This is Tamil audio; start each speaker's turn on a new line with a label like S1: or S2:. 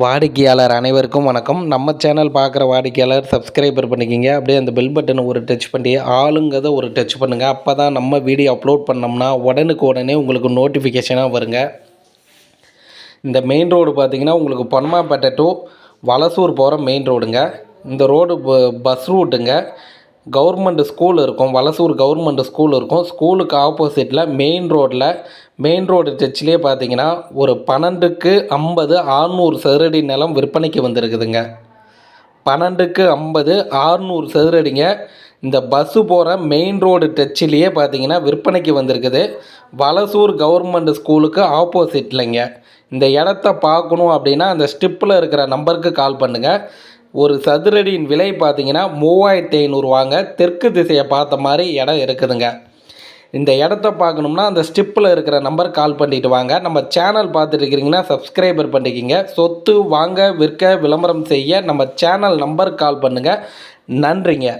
S1: வாடிக்கையாளர் அனைவருக்கும் வணக்கம். நம்ம சேனல் பார்க்குற வாடிக்கையாளர் சப்ஸ்கிரைபர் பண்ணிக்கிங்க. அப்படியே அந்த பெல் பட்டனை ஒரு டச் பண்ணி ஆளுங்கதை ஒரு டச் பண்ணுங்கள் அப்போ தான் நம்ம வீடியோ அப்லோட் பண்ணோம்னா உடனுக்கு உடனே உங்களுக்கு நோட்டிஃபிகேஷனாக வருங்க. இந்த மெயின் ரோடு பார்த்தீங்கன்னா உங்களுக்கு பொன்மாப்பேட்டை டு வலசூர் போகிற மெயின் ரோடுங்க இந்த ரோடு பஸ் ரூட்டுங்க கவர்மெண்ட் ஸ்கூல் இருக்கும். வலசூர் கவர்மெண்ட் ஸ்கூல் இருக்கும். ஸ்கூலுக்கு ஆப்போசிட்டில் மெயின் ரோட்டில் மெயின் ரோடு டச்சிலே பார்த்தீங்கன்னா ஒரு பன்னெண்டுக்கு ஐம்பது ஆறுநூறு சதுரடி நிலம் விற்பனைக்கு வந்திருக்குதுங்க. பன்னெண்டுக்கு ஐம்பது ஆறுநூறு சதுரடிங்க. இந்த பஸ்ஸு போகிற மெயின் ரோடு டச்சிலேயே பார்த்தீங்கன்னா விற்பனைக்கு வந்திருக்குது. வலசூர் கவர்மெண்ட் ஸ்கூலுக்கு ஆப்போசிட்லைங்க இந்த இடத்த பார்க்கணும் அப்படின்னா அந்த ஸ்டிப்பில் இருக்கிற நம்பருக்கு கால் பண்ணுங்கள் ஒரு சதுரடியின் விலை பார்த்தீங்கன்னா மூவாயிரத்தி ஐநூறுவாங்க தெற்கு திசையை பார்த்த மாதிரி இடம் இருக்குதுங்க. இந்த இடத்த பார்க்கணும்னா அந்த ஸ்டிப்பில் இருக்கிற நம்பர் கால் பண்ணிட்டு வாங்க. நம்ம சேனல் பார்த்துட்டு இருக்கிறீங்கன்னா சப்ஸ்கிரைபர் பண்ணிக்கிங்க. சொத்து வாங்க விற்க விளம்பரம் செய்ய நம்ம சேனல் நம்பர் கால் பண்ணுங்கள் நன்றிங்க.